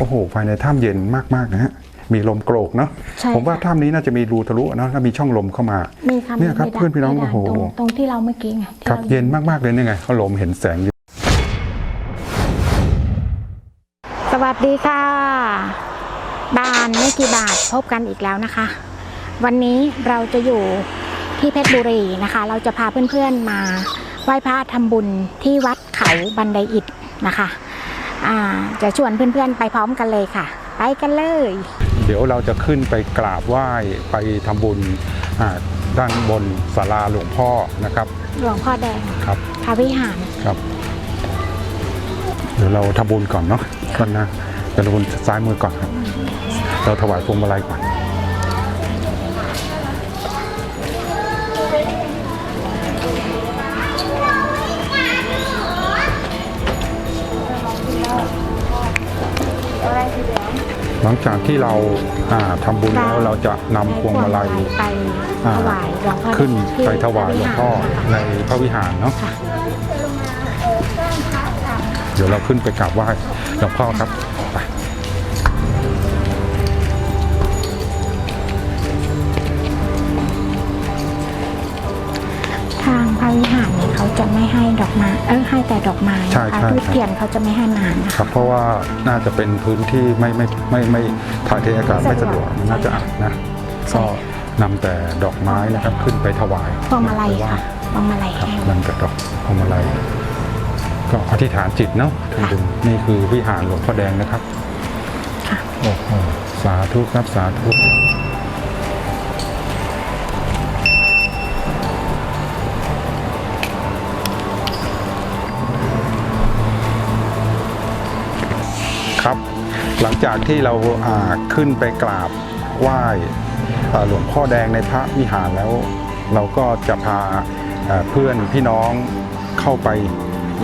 โอ้โหภายในถ้ำเย็นมากๆนะฮะมีลมโกรกเนาะใช่ผมว่าค่ะ ถ้ำนี้น่าจะมีรูทะลุเนาะแล้วมีช่องลมเข้ามา มีคำเนี่ยครับไม่ได้เพื่อนพี่น้องไม่ได้โอ้โห ตรงตรงที่เราเมื่อกี้ไงที่ครับราเย็นมากๆเลยนี่ไงเขาลมเห็นแสงอยู่สวัสดีค่ะ บานไม่กี่บาทพบกันอีกแล้วนะคะ วันนี้เราจะอยู่ที่เพชรบุรีนะคะ เราจะพาเพื่อนๆมาไหว้พระทำบุญที่วัดเขาบันไดอิฐนะคะ อ่าจะชวนเพื่อนๆไปพร้อมกันเลยค่ะ ไปกันเลย เดี๋ยวเราจะขึ้นไปกราบไหว้ไปทำบุญอ่าด้านบนศาลาหลวงพ่อนะครับ หลวงพ่อแดงครับ พระวิหาร ครับ เดี๋ยวเราทำบุญก่อนเนาะก่อนนะเดี๋ยวเราทำบุญซ้ายมือก่อนครับ เราถวายพวงมาลัยก่อน ลังจากที่เราอ่าทำบุญแล้วเราจะนำพวงมาลัยไปถวายหลวงพ่อแดงขึ้นที่ไปถวายหลวงพ่อพระวิหารนะคะในพระวิหารเนาะค่ะเดี๋ยวเราขึ้นไปกราบไหว้หลวงพ่อครับ จะไม่ให้ดอกไม้เออให้แต่ดอกไม้ใช่นะคะใช่ ทูบครับเทียนเขาจะไม่ให้นานนะคคะ รับเพราะว่าน่าจะเป็นพื้นที่ไม่ไม่ไม่ไม่ถ่ายเทอากาศไม่สะดวกน่าจะอับนะใช่ ก็นำแต่ดอกไม้นะครับขึ้นไปถวายพวงมาลัยไปไหว้ค่ะพวงมาลัยครับแห้ง นำแต่ดอกพวงมาลัยก็อธิษฐานจิตเนาะทำบุญนี่คือวิหารหลวงพ่อแดงนะครับค่ะ โอ้โหสาธุครับสาธุ ครับ หลังจากที่เราอ่าขึ้นไปกราบไหว้อ่าหลวงพ่อแดงในพระวิหารแล้ว เราก็จะพาอ่าเพื่อนพี่น้องเข้าไป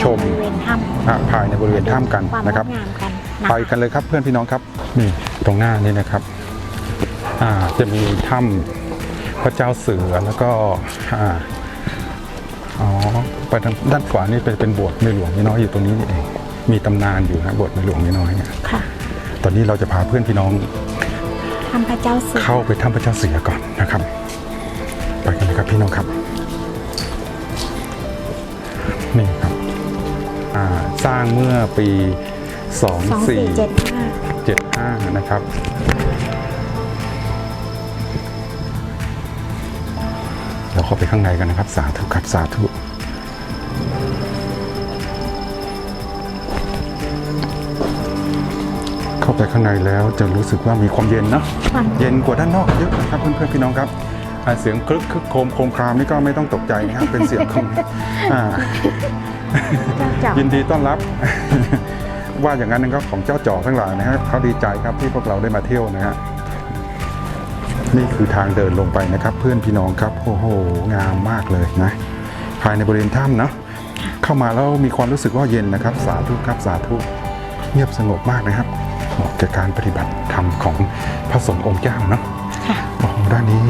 ชมบริเวณถ้อ่าภายในบริเวณถ้ำกันำความนะครับงดงามกันนะไปคะกันเลยครับเพื่อนพี่น้องครับนี่ตรงหน้านี่นะครับอ่าจะมีถ้ำพระเจ้าเสือแล้วก็อ่าอ๋อไปทางด้านขวานี่เป็นเป็นโบสถ์ในหลวงนี่น้อยอยู่ตรงนี้นี่เอง มีตำนานอยู่นะโบสถ์ในหลวงนี่น้อยเนี่ยค่ะตอนนี้เราจะพาเพื่อนพี่น้องทำพระเจ้าเสือเข้าไปถ้ำพระเจ้าเสือก่อนนะครับ ไปกันเลยครับพี่น้องครับ นี่ครับอ่าสร้างเมื่อปี สองสี่เจ็ด24ห้า75นะครับ เราเข้าไปข้างในกันนะครับ สาธุครับสาธุ ไปข้างในแล้วจะรู้สึกว่ามีความเย็นเนาะฟังเย็นกว่าด้านนอกเยอะนะครับเพื่อนๆพี่น้องครับอ่าเสียงคลึกคึกโครมโครมครามนี่ก็ไม่ต้องตกใจนะครับเป็นเสียงของอ่าเจ้าจับยินดีต้อนรับ ว่าอย่างนั้นก็ของเจ้าจ่อทั้งหลายนะครับเขาดีใจครับที่พวกเราได้มาเที่ยวนะฮะนี่คือทางเดินลงไปนะครับ เพื่อนพี่น้องครับโอ้โหงามมากเลยนะ ภายในบริเวณถ้ำเนาะเข้ามาแล้วมีความรู้สึกว่าเย็นนะครับ สาธุครับสาธุเงียบสงบมากนะครับ เหมาะแก่การปฏิบัติธรรมของพระสงฆ์องค์เจ้าเนาะค่ะโอ้โหด้านนี้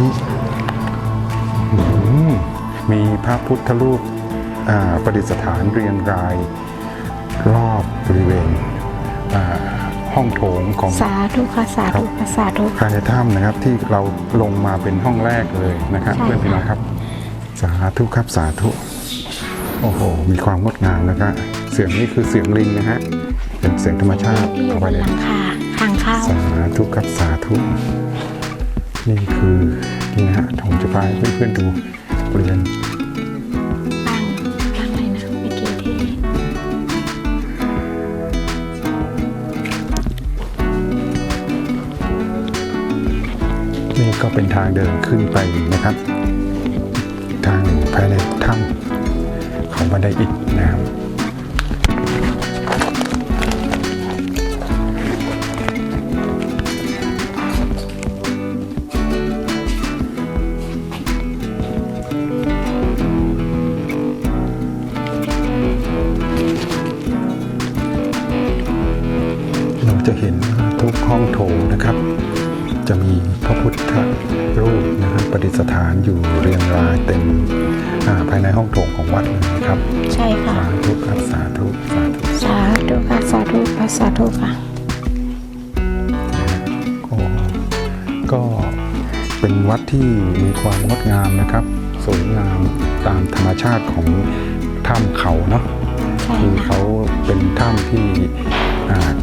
อืมมีพระพุทธรูปอ่าประดิษฐานเรียงราย รอบบริเวณอ่าห้องโถงของสาธุค่ะสาธุค่ะสาธุภายในถ้ำนะครับที่เราลงมาเป็นห้องแรกเลยนะครับใช่เพื่อนพี่น้องครับ สาธุครับสาธุ โอ้โห มีความงดงามนะครับเสียงนี้คือเสียงลิงนะฮะ เป็นเสียงธรรมชาติที่อยู่เข้าบไปนเลยหลังคาทางเข้าสาธุครับสาธุนี่คือนี่นะฮะผมจะพาให้เพื่อนๆดูบริเวณตั้งตั้งเลยนะเมื่อกี้ที่นี่ก็เป็นทางเดินขึ้นไปนะครับ ทางภายในถ้ำของบันไดอิฐนะครับ สถานอยู่เรียงรายเต็มภายในห้องโถงของวัดเลยครับ ใช่ค่ะ สาธุครับสาธุสาธุสาธุค่ะสาธุค่ะสาธุค่ะก็เป็นวัดที่มีความงดงามนะครับ สวยงามตามธรรมชาติของถ้ำเขาเนาะคือเขาเป็นถ้ำที่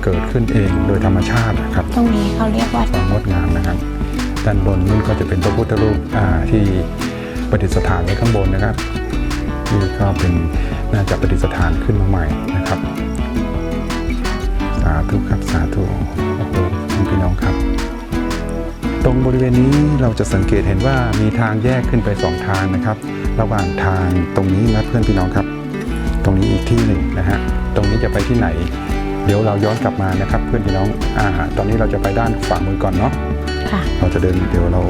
เกิดขึ้นเองโดยธรรมชาติครับ ตรงนี้เขาเรียกว่าความงดงามนะครับ ด้านบนนั่นก็จะเป็นพระพุทธรูปที่ประดิษฐานไว้ข้างบนนะครับนี่ก็เป็นน่าจะประดิษฐานขึ้นมาใหม่นะครับ สาธุครับสาธุโอ้โหพี่น้องครับ ตรงบริเวณนี้เราจะสังเกตเห็นว่ามีทางแยกขึ้นไปสองทางนะครับ ระหว่างทางตรงนี้นะเพื่อนพี่น้องครับ ตรงนี้อีกที่หนึ่งนะฮะตรงนี้จะไปที่ไหน เดี๋ยวเราย้อนกลับมานะครับ เพื่อนพี่น้องอ่าตอนนี้เราจะไปด้านขวามือก่อนเนาะค่ะ จะเดินเดี๋ยวเรา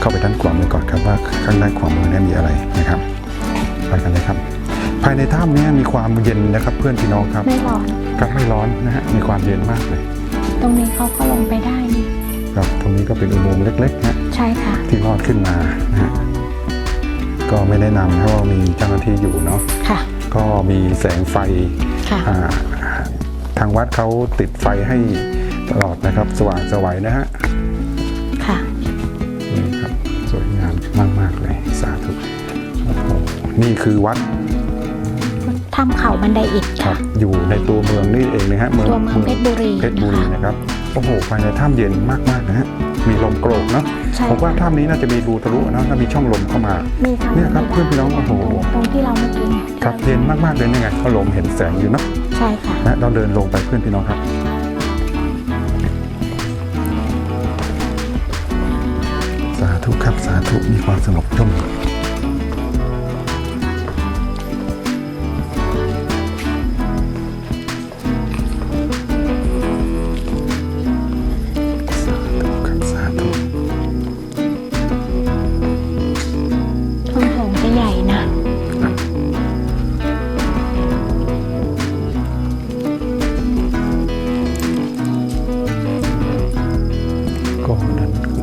เข้าไปด้านขวามือก่อนครับว่าข้างด้านขวามือเนี่ยมีอะไรนะครับ ไปกันเลยครับ ภายในถ้ำเนี้มีความเย็นนะครับ เพื่อนพี่น้องครับไม่ร้อนครับไม่ร้อนนะฮะมีความเย็นมากเลย ตรงนี้เขาก็ลงไปได้นี่ครับตรงนี้ก็เป็นอุโมงค์เล็กๆนะใช่ค่ะ ที่ลอดขึ้นมานะฮะก็ไม่แนะนำเพราะว่ามีเจ้าหน้าที่อยู่เนาะค่ะ ก็มีแสงไฟค่ะอ่าทางวัดเขาติดไฟให้ตลอดนะครับ สว่างสวัยนะฮะค่ะ นี่คือวัดถ้ำเขาบันไดอิฐครัค่ะบอยู่ในตัวเมืองนี่เองนะฮะตัวเมืองเพชรบุรีเพชรบุรีนะคะนะครับโอ้โหภายในถ้ำเย็นมากๆนะฮะมีลมโกรกเนาะใช่ผมว่าถ้ำนี้น่าจะมีรูทะลุเนาะแล้วมีช่องลมเข้ามามีทางเนี่ยครับเพื่อนพี่น้องโอ้โหตรงที่เราเมื่อกี้ครับเย็นมากๆเลยนี่ไงเขาลมเห็นแสงอยู่เนาะใช่ค่ะนะเราเดินลงไปเพื่อนพี่น้องครับสาธุครับสาธุมีความสงบร่ม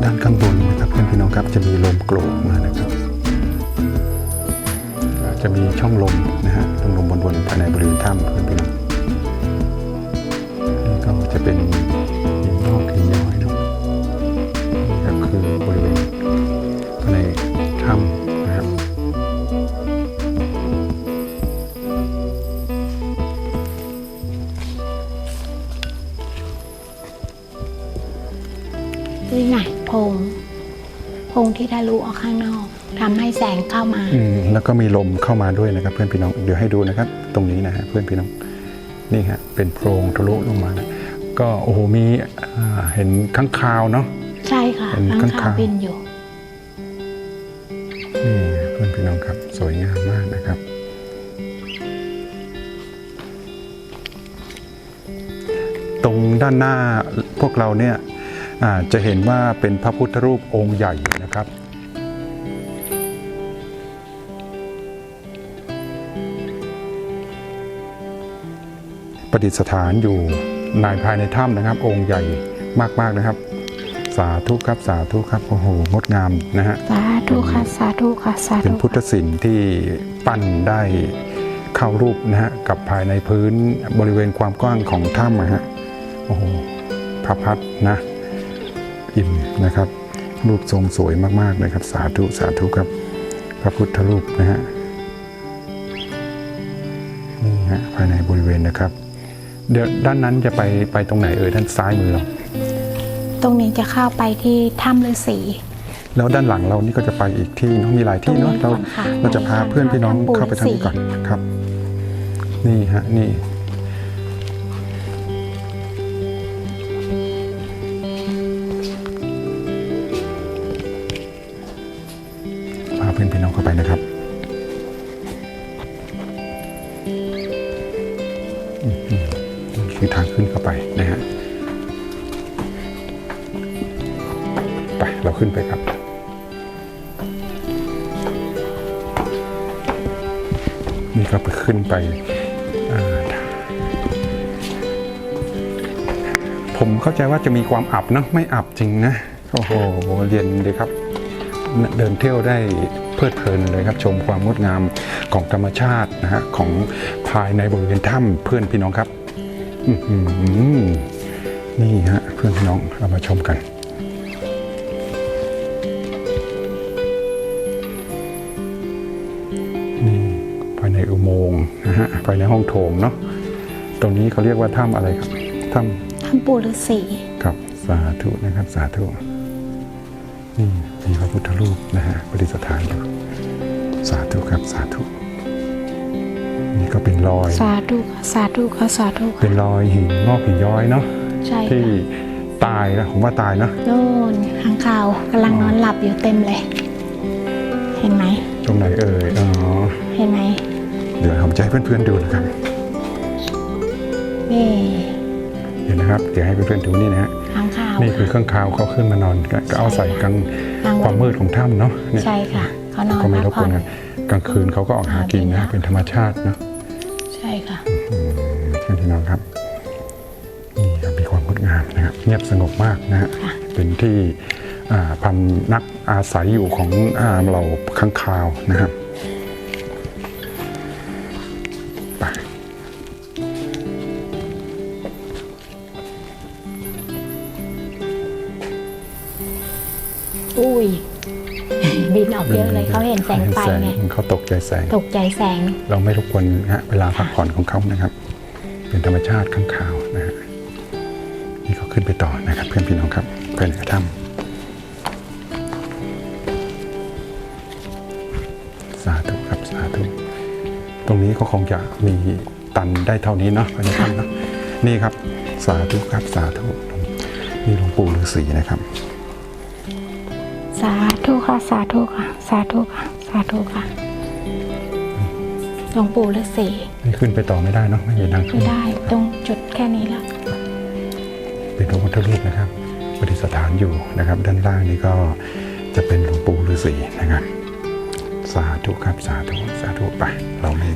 ด้านข้างบนนะครับเพื่อนพี่น้องครับจะมีลมโกรกมานะครับ จะมีช่องลมนะฮะช่องลมบนๆภายในบริเวณถ้ำเพื่อนพี่น้อง ที่ทะลุออกข้างนอกทำให้แสงเข้ามาอืมแล้วก็มีลมเข้ามาด้วยนะครับ เพื่อนพี่น้องเดี๋ยวให้ดูนะครับ ตรงนี้นะฮะเพื่อนพี่น้องนี่ฮะเป็นโพรงทะลุลงมานะก็โอ้โหมีอ่าเห็นข้างคาวเนาะ ใช่ค่ะเห็นข้างข้างคาวๆบินอยู่ นี่เพื่อนพี่น้องครับ สวยงามมากนะครับ ตรงด้านหน้าพวกเราเนี่ยอ่าจะเห็นว่าเป็นพระพุทธรูปองค์ใหญ่ นะครับ ประดิษฐานอยู่ในภายในถ้ำนะครับ องค์ใหญ่มากๆนะครับ สาธุครับสาธุครับโอ้โหงดงามนะฮะสาธุค่ะสาธุค่ะสาเป็นธุพุทธศิลป์ที่ปั้นได้เข้ารูปนะฮะกับภายในพื้นบริเวณความกว้างของถ้ำนะฮะโอ้โหพระพัดนะอิ่มนะครับ รูปทรงสวยมากๆเลยครับ สาธุสาธุครับพระพุทธรูปนะฮะนี่ฮะภายในบริเวณนะครับ เดี๋ยวด้านนั้นจะไปไปตรงไหนเอ่ยด้านซ้ายมือเราตรงนี้จะเข้าไปที่ถ้ำฤาษีแล้วด้านหลังเรานี่ก็จะไปอีกที่เนอะมีหลายที่เนาะตรงเรานี้ก่อนค่ะเราจะพาเพื่อนพี่น้องเข้าไปทางนี้ก่อนครับ นี่ฮะนี่ ไปนะครับอืมนี่คือทางขึ้นเข้าไปนะฮะไปเราขึ้นไปครับนี่ก็ไปขึ้นไปผมเข้าใจว่าจะมีความอับนะไม่อับจริงนะโอ้โหเรีย็นดีครับ เดินเที่ยวได้ เพลิดเพลินเลยครับชมความงดงามของธรรมชาตินะฮะของภายในบริเวณถ้ำเพื่อนพี่น้องครับนี่ฮะเพื่อนพี่น้องเรามาชมกันนี่ภายในอุโมงค์นะฮะภายในห้องโถงเนาะตรงนี้เขาเรียกว่าถ้ำอะไรครับถ้ำถ้ำปูฤาษีครับสาธุนะครับสาธุนี่ มีพระพุทธรูปนะฮะประดิษฐานอยู่ สาธุครับสาธุนี่ก็เป็นรอย สาธุค่ะสาธุค่ะสาธุเป็นค่ะรอยหินงอกหินย้อยเนาะใช่ที่ค่ะตายนะผมว่าตายเนาะโน่นข้างข่าวกำลังนอนหลับอยู่เต็มเลย เห็นไหม ตรงไหนเอ่ยอ๋อเห็นไหมเดี๋ยวผมจะให้เพื่อนๆดูนะครับนี่เห็นนะครับ เดี๋ยวให้เพื่อนๆดูนี่นะฮะข้างข่าวนี่คือข้างคาวเขาขึ้นมานอนก็ก็เอาใส่กลาง กลางความมืดของถ้ำเนาะเนี่ยใช่ค่ะเขานอนก็ไม่รพักบกผ่อวนนกันกลางคืนเขาก็ออกหากินนะหากินนะเป็นธรรมชาติเนาะใช่ค่ะเพื่อนพี่น้องครับนี่ครับมีความงดงามนะครับ เงียบสงบมากนะฮะค่ะ เป็นที่อ่าพันนักอาศัยอยู่ของอ่าเราข้างคาวนะครับ เยอะเลยเขาเห็นแสงไฟไงเขาตกใจแสง ตกใจแสง เราไม่รบกวนนะฮะเวลาพักผ่อนของเขานะครับ เป็นธรรมชาติข้างคาวนะฮะนี่เขาขึ้นไปต่อนะครับ เพื่อนพี่น้องครับภายในถ้ำสาธุครับสาธุตรงนี้ก็คงจะมีตันได้เท่านี้เนาะภายในถ้ำเนาะนี่ครับสาธุครับสาธุนี่หลวงปู่ฤาษีนะครับ สา ธุค่ะ สาธุค่ะ สาธุค่ะ สาธุค่ะ หลวงปู่ฤาษีนี่ขึ้นไปต่อไม่ได้เนาะไม่มีทางไม่ขึ้นได้ตรงจุดแค่นี้แล้วเป็นพระพุทธรูปนะครับประดิษฐานอยู่นะครับ ด้านล่างนี้ก็จะเป็นหลวงปู่ฤาษีนะครับ สาธุครับสาธุสาธุไปเราไม่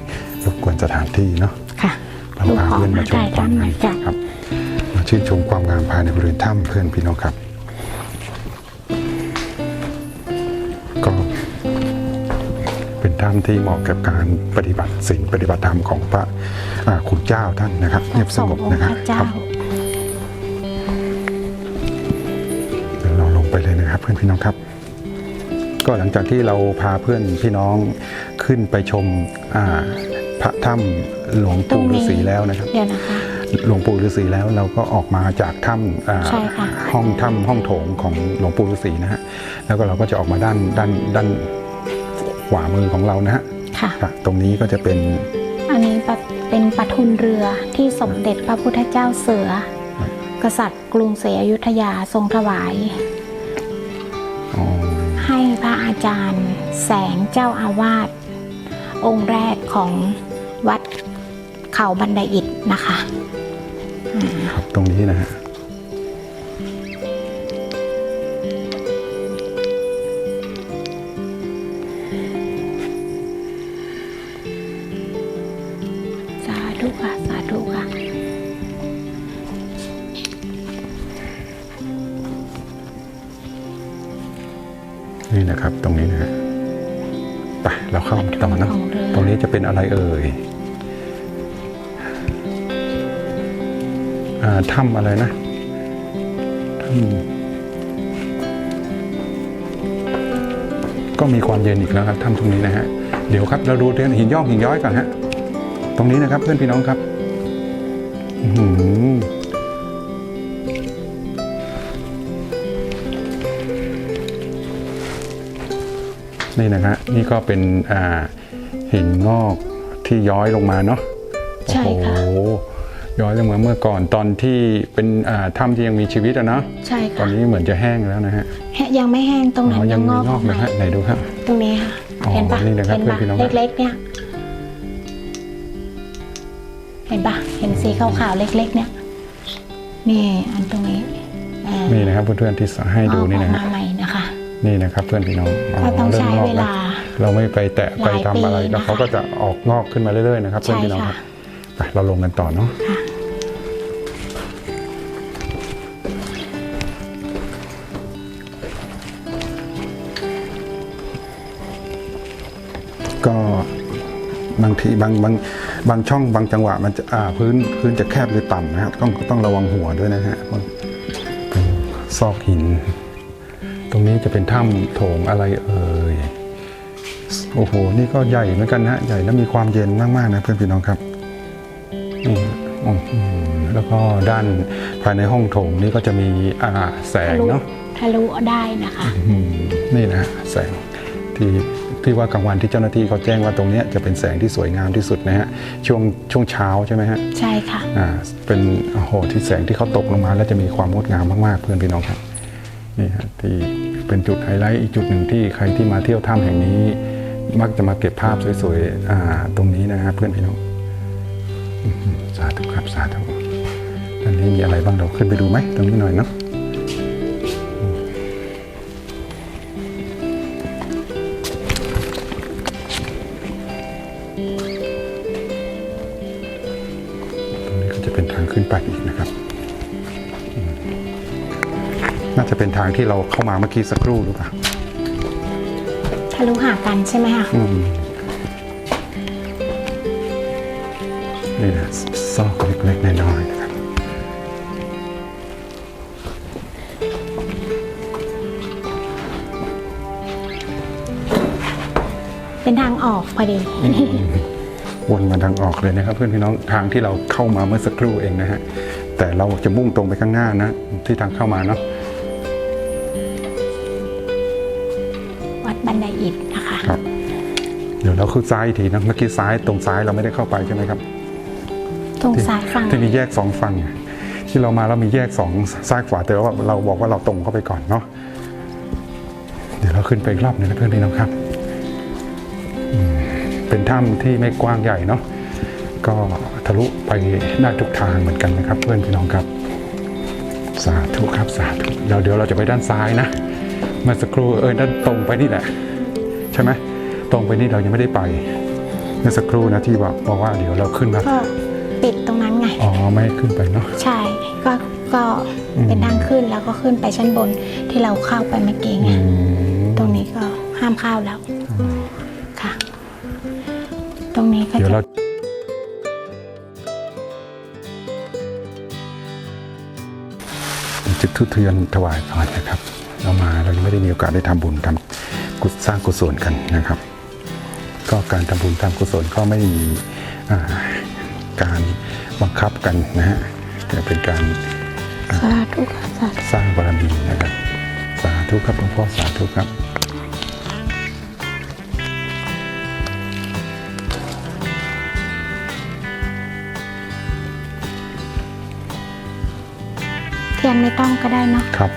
รบกวนสถานที่เนาะ ค่ะ เราพาเพื่อนมาชมความงามจ้ะครับ มาชื่นชมความงามภายในบริเวณถ้ำเพื่อนพี่น้องครับ ถ้ำที่เหมาะกับการปฏิบัติสิ่งปฏิบัติธรรมของพระอ่าคุณเจ้าท่านนะครับเงียบสงบนะครับพระเจ้าครับเดี๋ยวเราลงไปเลยนะครับเพื่อนพี่น้องครับ ก็หลังจากที่เราพาเพื่อนพี่น้องขึ้นไปชมอ่าพระถ้ำหลวงปู่ฤาษีแล้วนะครับ เดี๋ยวนะคะ หลวงปู่ฤาษีแล้วเราก็ออกมาจากถ้ำอ่าใช่ค่ะ ห้องถ้ำห้องโถงของหลวงปู่ฤาษีนะฮะแล้วก็เราก็จะออกมาด้านด้านด้าน ขวามือของเรานะฮะค่ะ ค่ะตรงนี้ก็จะเป็นอันนี้ปะเป็นปะทุนเรือที่สมเด็จพระพุทธเจ้าเสือ กษัตริย์กรุงศรีอยุธยาทรงถวาย อ๋อให้พระอาจารย์ แสงเจ้าอาวาสองค์แรกของวัดเขาบันไดอิฐนะคะอ่าครับตรงนี้นะฮะ อะไรเอ่ยอถ้ำอะไรนะถ้ำก็มีความเย็นอีกแล้วครับถ้ำตรงนี้นะฮะ เดี๋ยวครับเราดูเรื่องหินย่องหินย้อยก่อนฮะ ตรงนี้นะครับเพื่อนพี่น้องครับหืนี่นะฮะนี่ก็เป็นอ่า หินงอกที่ย้อยลงมาเนาะใช่ค่ะโอ้โหย้อยลงมาเมื่อก่อนตอนที่เป็นอ่าถ้ำที่ยังมีชีวิตอะเนาะใช่ตอค่ะนนี้เหมือนจะแห้งแล้วนะฮะแฮะยังไม่แห้งตรงนั้อ๋นอยัยังงมีงอกงอออกกนะมาฮะไหนดูครับตรงนี้ค่ะอ๋อเห็นปะนี่นะครับเห็นปะเพื่อนพี่น้องเล็กๆเนี่ยเห็นปะเห็นสีขาวๆเล็ก ๆ เนี่ยนี่อันตรงนี้อ่านี่นะครับเพื่อนๆที่ให้ดูนี่นะออกฮะมาใหม่นะคะนี่นะครับเพื่อนพี่น้องก็ต้องใช้ริ่มงกเวลา เราไม่ไปแตะหไปลายทำอะไรปีแล้วนะคะเขาก็จะออกงอกขึ้นมาเรื่อยๆนะครับเพื่อนใช่พี่น้องคค่ะรับไปเราลงกันต่อเนาะค่ะก็บางทีบางบางบางช่องบางจังหวะมันจะอ่าพื้นพื้นจะแคบหรือต่ำนะครับต้องต้องระวังหัวด้วยนะฮะเพราะเป็นซอกหิน ตรงนี้จะเป็นถ้ำโถงอะไรเอ่ย โอ้โห นี่ก็ใหญ่เหมือนกันนะใหญ่แล้วมีความเย็นมากๆนะเพื่อนพี่น้องครับนี่ฮะอื้อหือแล้วก็ด้านภายในห้องโถงนี่ก็จะมีอ่าแสงทะลุเนาะทะลุได้นะคะอืมนี่นะฮะแสงที่ที่ว่ากลางวันที่เจ้าหน้าที่เขาแจ้งว่าตรงเนี้ยจะเป็นแสงที่สวยงามที่สุดนะฮะช่วงช่วงเช้าใช่ไหมฮะใช่ค่ะอ่าเป็นโอ้โหที่แสงที่เขาตกลงมาแล้วจะมีความงดงามมากๆเพื่อนพี่น้องครับนี่ฮะที่เป็นจุดไฮไลท์อีกจุดหนึ่งที่ใครที่มาเที่ยวถ้ำแห่งนี้ มักจะมาเก็บภาพสวยๆตรงนี้นะฮะเพื่อนพี่น้องสาธุครับสาธุตอนนี้มีอะไรบ้างเราขึ้นไปดูไหมตรงนี้หน่อยเนาะตรงนี้ก็จะเป็นทางขึ้นไปอีกนะครับ น่าจะเป็นทางที่เราเข้ามาเมื่อกี้สักครู่หรือเปล่าะลุหากันใช่ไหมคะอืมนี่นะซอกเล็กๆน้อยๆนะครับ เป็นทางออกพอดี วนมาทางออกเลยนะครับ เพื่อนพี่น้องทางที่เราเข้ามาเมื่อสักครู่เองนะฮะแต่เราจะมุ่งตรงไปข้างหน้านะ ที่ทางเข้ามาเนาะ เดี๋ยวเราขึ้นซ้ายอีกทีนะเมื่อกี้ซ้ายตรงซ้ายเราไม่ได้เข้าไปใช่ไหมครับ ตรงซ้ายฝั่งที่มีแยกสองฝั่งที่เรามาเรามีแยกสองซ้ายขวาแต่ว่าเราบอกว่าเราตรงเข้าไปก่อนเนาะเดี๋ยวเราขึ้นไปอีกรอบหนึงนะเพื่อนพี่น้องครับอืมเป็นถ้ำที่ไม่กว้างใหญ่เนาะก็ทะลุไปได้ทุกทางเหมือนกันนะครับ เพื่อนพี่น้องครับ สาธุครับสาธุเดี๋ยวเดี๋ยวเราจะไปด้านซ้ายนะเมื่อสักครู่เออด้านตรงไปนี่แหละ ใช่ไหม ตรงไปนี่เรายังไม่ได้ไปเมื่อสักครู่นะที่บอกบอกว่าเดี๋ยวเราขึ้นมาก็ปิดตรงนั้นไง อ๋อไม่ให้ขึ้นไปเนาะ ใช่ ก็ก็อืมเป็นทางขึ้นแล้วก็ขึ้นไปชั้นบนที่เราเข้าไปเมื่อกี้ไงอืมตรงนี้ก็ห้ามเข้าแล้วค่ะ ตรงนี้ก็เดี๋ยวจะ เราจุดทุเทียนถวายก่อนนะครับ เรามาเรายังไม่ได้มีโอกาสได้ทำบุญทำกุศสร้างกุศลกันนะครับ ก็การทำบุญทำกุศลก็ไม่มีอ่าการบังคับกันนะฮะแต่เป็นการสาธุค่ะสาธุสร้างบารมีนะครับสาธุครับหลวงพ่อสาธุครับเทียนไม่ต้องก็ได้เนาะครับ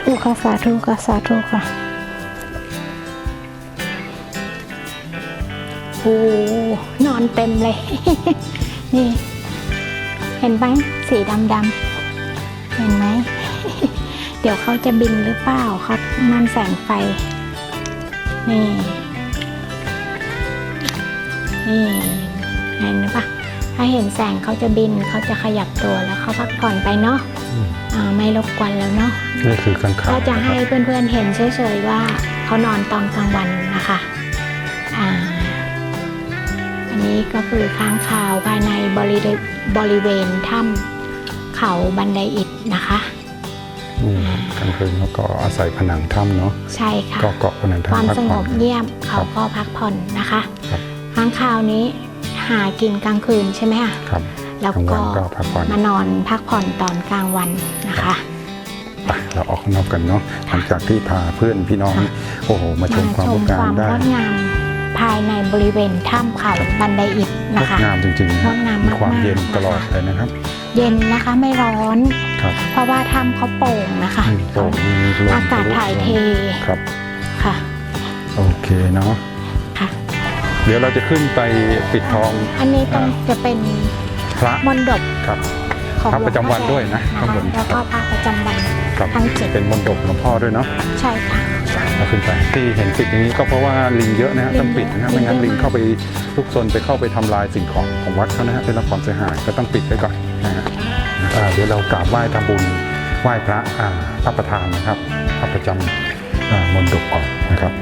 ธุค่ะสาธุค่ะสาธุค่ะโอ้นอนเต็มเลย นี่ เห็นไหมสีดำดำเห็นไหม เดี๋ยวเขาจะบินหรือเปล่าเขามันแสงไฟ นี่ นี่เห็นหรือปะถ้าเห็นแสงเขาจะบินเขาจะขยับตัวแล้วเขาพักผ่อนไปเนาะ ไม่รบกวนแล้วเนาะนี่คือข้างขาก็จะให้เพื่อนๆเห็นเฉยๆว่าเขานอนตอนกลางวันนะคะอ่าอันนี้ก็คือค้างคาวภายในบริเวณบริเวณถ้ำเขาบันไดอิฐนะคะนี่กลางคืนเขาก็อาศัยผนังถ้ำเนาะใช่ค่ะก็เกาะผนังความถ้ำพักสงผ่อนบเยี่ยมเขาก็พักผ่อนนะคะครับค้างคาวนี้หากินกลางคืนใช่ไหมคะครับ แล้วกลางวัก็นก็พักผ่อนมานอนพักผ่อนตอนกลางวันนะคะไปเราออกข้างนอกกันเนาะหลังจากที่พาเพื่อนพี่น้องค่ะโอ้โหมาชมความงดงามได้งดงามภายในบริเวณถ้ำเขาบันไดอิฐงนะดคะงามจริงๆนะงดงามมากๆความเย็นนะคะตลอดเลยนะครับ เย็นนะคะไม่ร้อนครับเพราะว่าถ้ำเขาโป่งนะคะมีโป่งมีลมอากาศถ่ายเทครับค่ะ โอเคเนาะค่ะเดี๋ยวเราจะขึ้นไปปิดทอง อันนี้ต้องจะเป็น พระมนดบครับของพระประจำวันด้วยนะหลข้างบวนงพ่อแดงนะคะแล้วก็พระประจำวันครับทั้งเจ็ดเป็นมนต์ดบหลวงพ่อด้วยเนาะใช่ค่ะเราขึ้นไปที่เห็นปิดอย่างนี้ก็เพราะว่าลิงเยอะนะฮะต้องปิดนะฮะไม่งั้นลิงเข้าไปลุกซนไปเข้าไปทำลายสิ่งของของวัดเขานะฮะได้รับความเสียหายก็ต้องปิดไว้ก่อนนะฮะอ่าเดี๋ยวเรากราบไหว้ทำบุญไหว้พระอ่าพระประธานนะครับพระประจำอ่ามนต์ดบก่อนนะครับ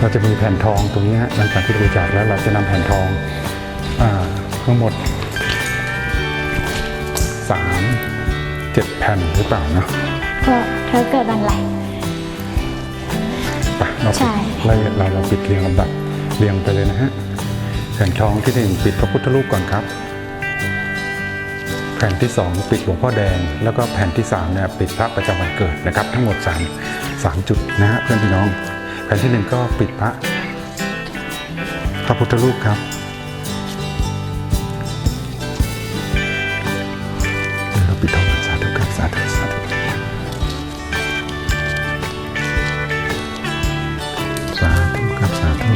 เราจะมีแผ่นทองตรงนี้ฮะหลังจากที่บริจาคแล้วเราจะนำแผ่นทองอ่าทั้งหมดสามเจ็ดแผ่นหรือเปล่านะก็เธอเกิดวันอะไรไปเราใช่ปิดไล่เราเราปิดเรียงลำดับเรียงไปเลยนะฮะแผ่นทองที่หนึ่งปิดพระพุทธรูปก่อนครับ แผ่นที่สองปิดหลวงพ่อแดง แล้วก็แผ่นที่สามเนี่ยปิดพระประจำวันเกิดนะครับ ทั้งหมดสามสามจุดนะฮะเพื่อนพี่น้อง แผ่นที่หนึ่งก็ปิดพระพระพุทธรูปครับเดี๋ยวเราปิดทองกันสาธุครับสาธุสาธุสาธุครับสาธุ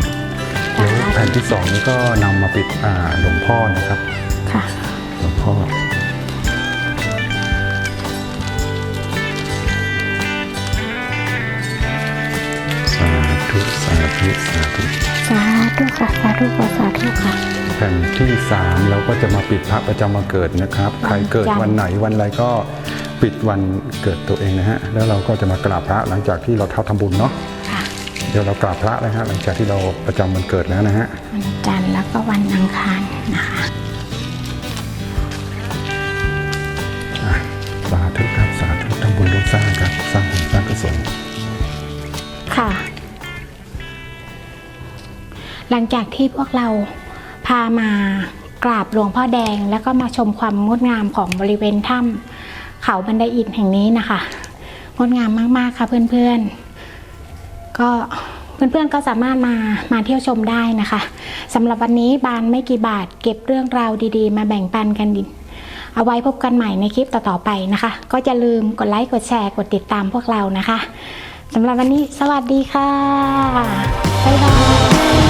เดี๋ยวแผ่นที่สองนี้ก็นำมาปิดอ่าหลวงพ่อนะครับ ค่ะ หลวงพ่อ ธุค่ะสาธุค่ะ แผ่นที่สามเราก็จะมาปิดพระประจำวันเกิดนะครับ ใครเกิดจันทร์วันไหนวันอะไรก็ปิดวันเกิดตัวเองนะฮะ แล้วเราก็จะมากราบพระหลังจากที่เราเท่าทำบุญเนาะค่ะเดี๋ยวเรากราบพระเลยฮะหลังจากที่เราประจำวันเกิดแล้วนะฮะ วันจันทร์แล้วก็วันอังคารนะคะอะสาธุครับสาธุทำบุญร่วมสร้างครับสร้างบุญสร้างกุศลค่ะ หลังจากที่พวกเราพามากราบหลวงพ่อแดง แล้วก็มาชมความงดงามของบริเวณถ้ำเขาบันไดอิฐแห่งนี้นะคะ งดงามมากๆค่ะเพื่อนๆ ก็เพื่อนๆก็สามารถมามาเที่ยวชมได้นะคะสำหรับวันนี้บานไม่กี่บาทเก็บเรื่องราวดีๆ มาแบ่งปันกันดิเอาไว้พบกันใหม่ในคลิปต่อๆไปนะคะ ก็จะลืมกดไลค์กดแชร์กดติดตามพวกเรานะคะสำหรับวันนี้สวัสดีค่ะ บ๊ายบาย